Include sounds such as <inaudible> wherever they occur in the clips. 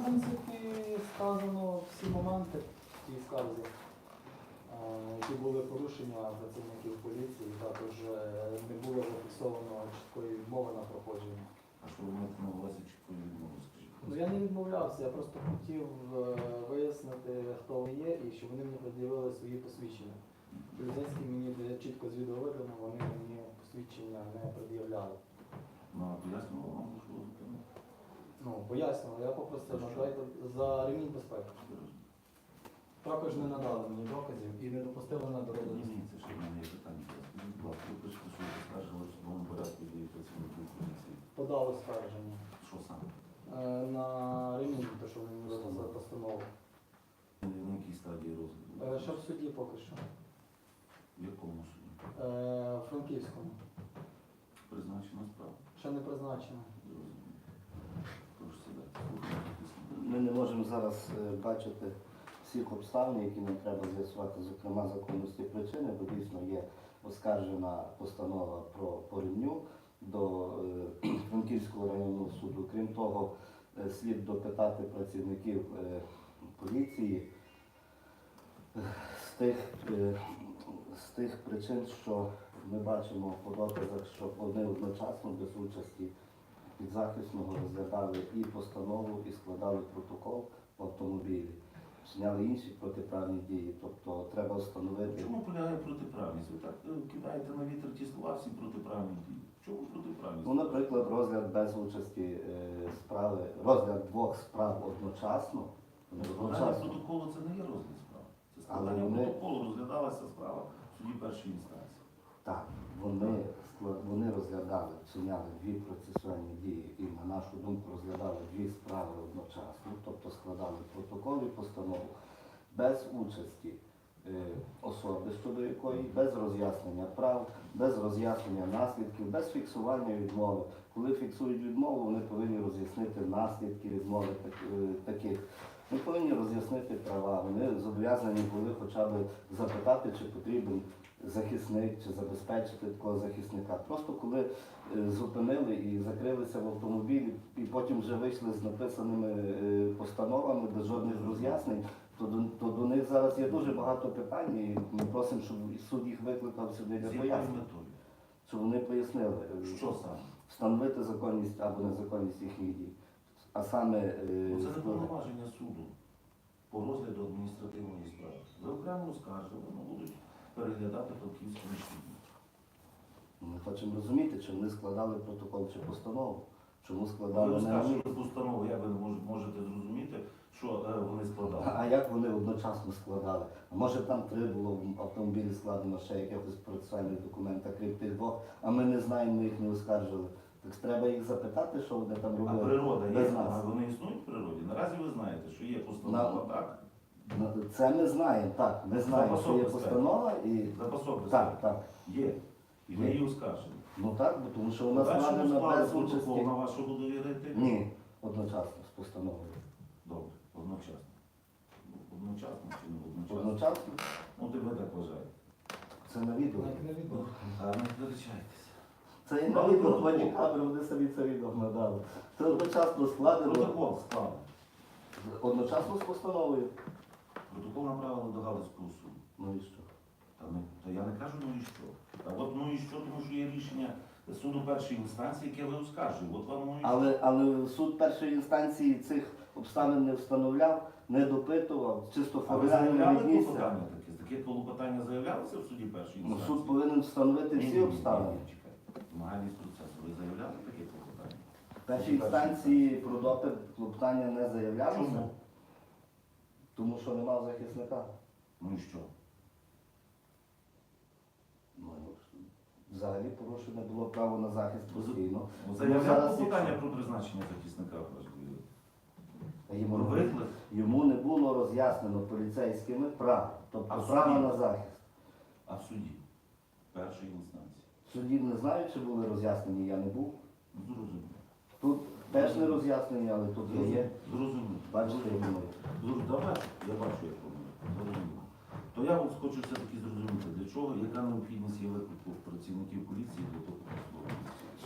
в принципі, сказано всі моменти в цій скарзі, які були порушення працівників поліції, також е, не було зафіксовано чіткої відмови на проходження. А що ви маєте на увазі чітко відмову, скажіть? Ну я не відмовлявся, я просто хотів е, вияснити, хто вони є, і щоб вони мені пред'явили свої посвідчення. Поліцейські мені чітко з вони мені посвідчення не пред'являли. Ну, а пояснював вам, що ви? Ну, пояснювали, я попросив надайте за ремінь безпеки. Також не надали мені доказів і не допустили на дорогу. Ні, ні, це ще в мене є питання. Будь ласка, ви пишете, що ви поскаржили в судовому порядку дії працівників поліції. Подали скарження Що саме? е, на ремінь, те, що вони виписали постанову. На якій стадії? Е, Ще в суді поки що. В якому суді? Е, в Франківському. Призначена справа. Ще не призначено. Зрозуміло. Прошу сідати. Слухайте, письмо. Ми не можемо зараз е, бачити всіх обставин, які нам треба з'ясувати, зокрема законності причини, бо дійсно є оскаржена постанова про порівню до е, <clears throat> Франківського районного суду. Крім того, е, слід допитати працівників поліції з тих, з тих причин, що ми бачимо по доказах, що вони одночасно без участі підзахисного розглядали і постанову, і складали протокол в автомобілі, вчиняли інші протиправні дії. Тобто треба встановити. Чому полягає протиправність? Ви так е, кидаєте на вітер ті слова всі протиправні дії. Чому протиправність? Ну, наприклад, розгляд без участі е, справи, розгляд двох справ одночасно. Складання одночасно. протоколу це не є розгляд справи. Це Але складання вони- протоколу розглядалася справа в суді першої інстанції. Так, вони розглядали, вчиняли дві процесуальні дії і, на нашу думку, розглядали дві справи одночасно, тобто складали протокол і постанову без участі е, особи, щодо якої, без роз'яснення прав, без роз'яснення наслідків, без фіксування відмови. Коли фіксують відмову, вони повинні роз'яснити наслідки відмови е, таких. Ми повинні роз'яснити права. Вони зобов'язані були хоча б запитати, чи потрібен захисник, чи забезпечити такого захисника. Просто коли е, зупинили і закрилися в автомобілі, і потім вже вийшли з написаними е, постановами без жодних роз'яснень, то до, то до них зараз є дуже багато питань, і ми просимо, щоб суд їх викликав сюди для якою пояснень, щоб вони пояснили, Що саме? встановити законність або незаконність їхніх дій. А саме е, Це не повноваження суду по розгляду адміністративної справи. За окремо оскаржили, ну будуть переглядати Франківському суді. ми хочемо розуміти, чи вони складали протокол чи постанову, чому складали не вони. постанову, як ви мож- можете зрозуміти, що е, вони складали. А як вони одночасно складали? А може там три було в автомобілі складено ще якихось процесуальних документів, крім тих двох, а ми не знаємо, ми їх не оскаржили. Так треба їх запитати, що вони там А робили. природа є, без а вони існують в природі. Наразі ви знаєте, що є постанова, На- так? Ну, Це ми знаємо, так. Ми знаємо, що є постанова і Запасок так, так. Є. І ви Є. її оскаржили. Ну так, бо тому що вона Дальше складена склали без протокол участі. на вашу буду вірити? Ні, одночасно з постановою. Добре, одночасно. Ну, Одночасно чи не одночасно? Одночасно Ну, ти ви так вважаєте. це на відео. Як не відомо. А не сперечайтеся. Це і на відео твої вони собі це відео надали. Це одночасно складено. Протокол склали. Одночасно з постановою. Протокол направили до Галицького суду. Ну і що? Та, не, та я не кажу, ну і що. Та от ну і що, тому що є рішення суду першої інстанції, яке ви оскаржуєте. От вам ну і що. Але, але суд першої інстанції цих обставин не встановляв, не допитував, чисто А ви формально заявляли віднісся. клопотання таке? Таке клопотання заявлялося в суді першої Ну, інстанції? суд повинен встановити Ні, ні, всі ні, обставини. ні, Змагальність процесу. Ви заявляли таке клопотання? першій інстанції про допит клопотання не заявлялося, Чому? тому що немає захисника. Ну і що? Ну, Взагалі порушене було право на захист постійно. Ну, зараз, клопотання якщо- про призначення захисника важливо. Йому, виклик. йому не було роз'яснено поліцейськими прав, тобто в право на захист. А в суді першої інстанції. Судді не знаю, чи були роз'яснені, я не був. Зрозуміло. Тут теж не роз'яснені, але тут є. є. Зрозуміло. Бачите, я думаю. Зрозуміло. Давай, я бачу, як воно. Зрозуміло. То я от хочу все-таки зрозуміти, для чого, яка необхідність є виклику працівників поліції для того послуги.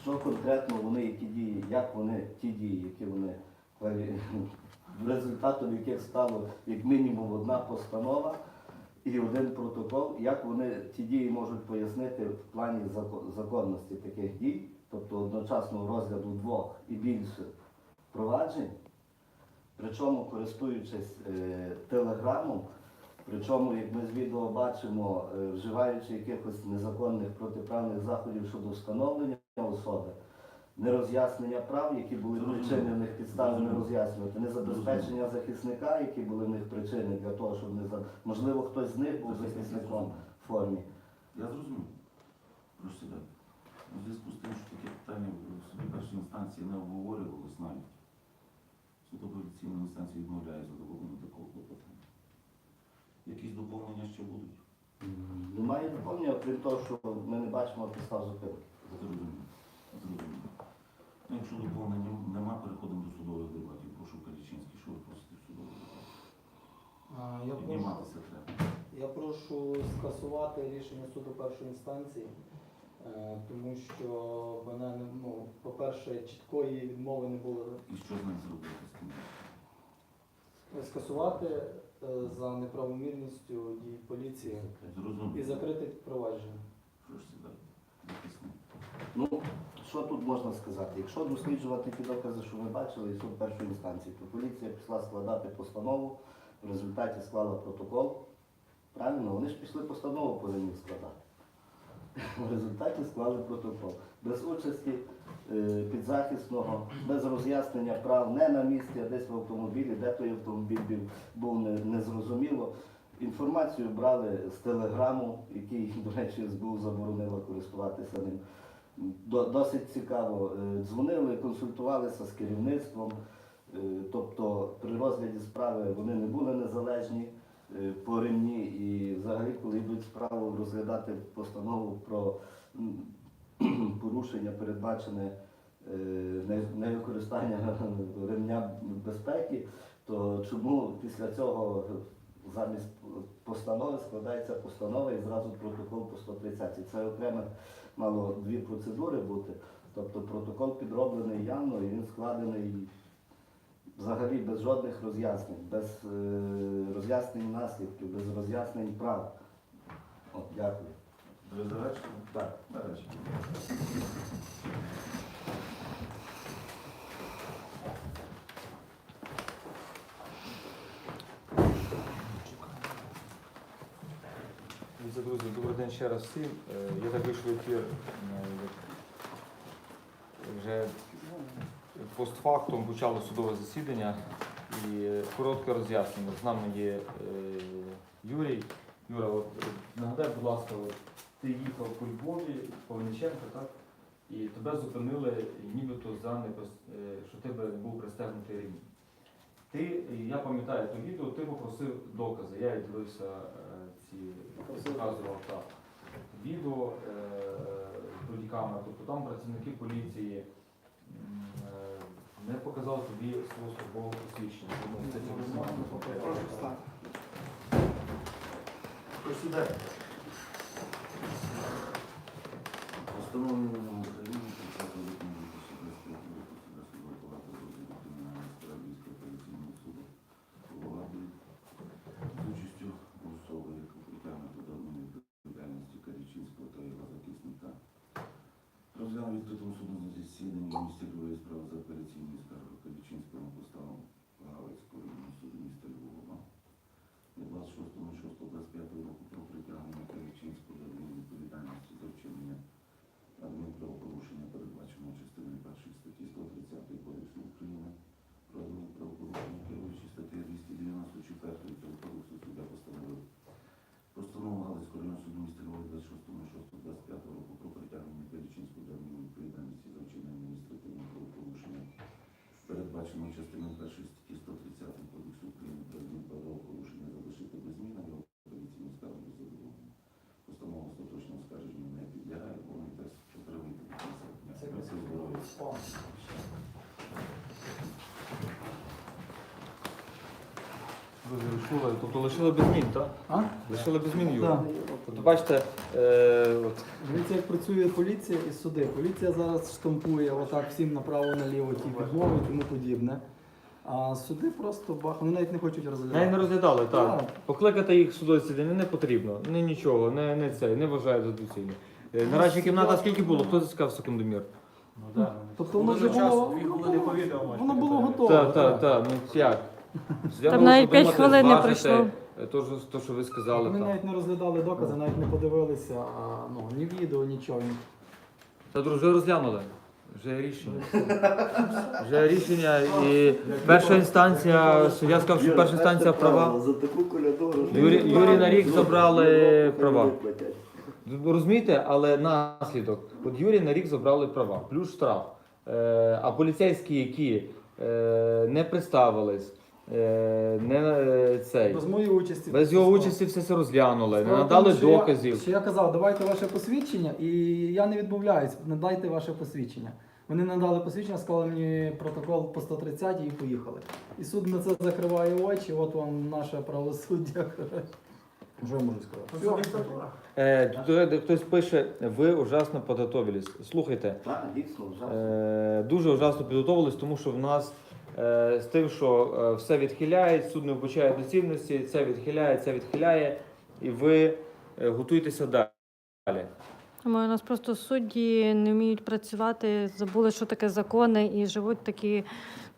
Що конкретно вони, які дії, як вони, ті дії, які вони <laughs> результатом яких стало як мінімум одна постанова і один протокол, як вони ті дії можуть пояснити в плані законності таких дій, тобто одночасного розгляду двох і більше проваджень, причому користуючись е, телеграмом, причому, як ми з відео бачимо, е, вживаючи якихось незаконних протиправних заходів щодо встановлення особи, нероз'яснення прав, які були причини в них підстави не роз'яснювати, незабезпечення захисника, які були в них причини для того, щоб не за можливо хтось з них був захисником в формі. Я зрозумів. Прошу себе. У зв'язку з тим, що таке питання в суді першої інстанції не обговорювалось навіть. Суд апеляційної інстанції відмовляє задоволення такого клопотання. Якісь доповнення ще будуть? Немає доповнення, окрім того, що ми не бачимо підстав зупинки. Зрозуміло. Зрозуміло. Ну, якщо доповнення нема, переходимо до судових дебатів. Прошу Калічинський, що ви просите в судових дебатах? А, Я прошу, Підніматися треба. я прошу скасувати рішення суду першої інстанції, е, тому що мене не ну, по-перше, чіткої відмови не було І що з ним зробити з тим? скасувати е, за неправомірністю дій поліції Зрозуміло. і закрити провадження. Прошу сідати. Захисник. Ну, що тут можна сказати? Якщо досліджувати ті докази, що ви бачили, і суд першої інстанції, то поліція пішла складати постанову, в результаті склала протокол. Правильно, вони ж пішли постанову повинні складати. <laughs> В результаті склали протокол. Без участі е, підзахисного, без роз'яснення прав, не на місці, а десь в автомобілі, де той автомобіль був незрозуміло. Інформацію брали з телеграму, який, до речі, СБУ заборонила користуватися ним. До- Досить цікаво. Е, Дзвонили, консультувалися з керівництвом. Е, Тобто при розгляді справи вони не були незалежні е, по ремні. І взагалі, коли йдуть справу розглядати постанову про <clears throat> порушення, передбачене невикористання <laughs> ремня безпеки, то чому після цього замість постанови складається постанова і зразу протокол по 130. Це окремо мало дві процедури бути. Тобто протокол підроблений явно і він складений взагалі без жодних роз'яснень, без е, роз'яснень наслідків, без роз'яснень прав. От, дякую. Ви завершили? Так. Нарешті. Дивіться, друзі, добрий день ще раз всім. Е, Я так вийшов ефір е, вже постфактум почало судове засідання і коротке роз'яснення. З нами є е, Юрій. Юра, от, нагадай, будь ласка, от, ти їхав по Львові, по Вениченка, так? І тебе зупинили нібито за непос- що тебе був пристегнутий ремінь. Ти, я пам'ятаю то відео, ти попросив докази. Я дивився показував так. Відео е, бодікамера, тобто там працівники поліції е, не показали тобі свого службового посвідчення. Тому це Прошу встати. Просідайте. Постановлення відкритому судовому засіданні місті Львові справи за апеляційною скаргою Карічинського поставив частини першої статті 130 Кодексу України про порушення залишити без зміни його апеляційну скаргу задоволення. Постанова остаточного скарження не підлягає, повний до кінця дня. Це здоров'я. Спам. Тобто лишили без змін, так? А? Лишили без змін, Юра. Так. Тобто бачите, е, от, Дивіться, як працює поліція і суди. Поліція зараз штампує отак всім направо-наліво ті відмови і тому подібне. А суди просто бах, вони навіть не хочуть розглядати. навіть не розглядали, так. Так. Покликати їх в судове засідання не потрібно, не нічого, не, не це, не вважаю за доцільне. Е, Наразі кімната скільки було? Хто зіскав секундомір? Тобто воно вже було, воно було готове. Так, так, так, ну як? Там навіть п'ять хвилин не пройшло. е, То, що- то, що ви сказали. Ми так. навіть не розглядали докази, навіть не подивилися, а, ну, ні відео, нічого. Та друже, вже розглянули. Вже рішення. <laughs> Вже рішення і перша інстанція, суддя сказав, що перша інстанція права. За таку колядору. Юрій, Юрій на рік забрали права. Розумієте, але наслідок. От Юрій на рік забрали права, плюс штраф. Е, а поліцейські, які е, не представились, е, не е, цей, Без моєї участі. без його участі все це розглянули, не Справа в надали тому, що я- доказів. Що я казав, давайте ваше посвідчення, і я не відмовляюсь, надайте ваше посвідчення. Вони надали посвідчення, склали мені протокол по 130 і поїхали. І суд на це закриває очі, от вам наше правосуддя. Що я можу сказати? Е, тут хтось пише, ви ужасно підготовились. Слухайте, Так, дійсно, вже. Е, дуже ужасно підготовились, тому що в нас е, з тим, що е, все відхиляють, суд не вбачає доцільності, це відхиляє, це відхиляє, і ви е, готуєтеся далі. Думаю, у нас просто судді не вміють працювати, забули, що таке закони, і живуть такі.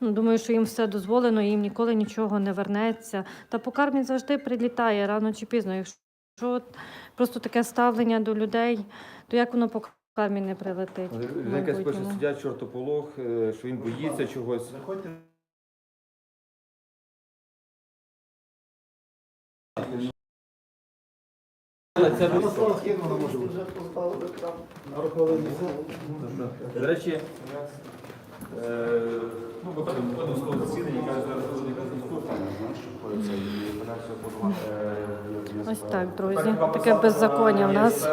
Ну, думаю, що їм все дозволено, їм ніколи нічого не вернеться. Та по кармі завжди прилітає рано чи пізно. Якщо просто таке ставлення до людей, то як воно по кармі не прилетить? Людина якась пише майбутньому? суддя чортополох, е, що він боїться чогось. Але це там. До речі, е, ну, виходимо виходимо з того засідання, яке зараз буде якась інструкція. Ось так, друзі. Таке беззаконня в нас.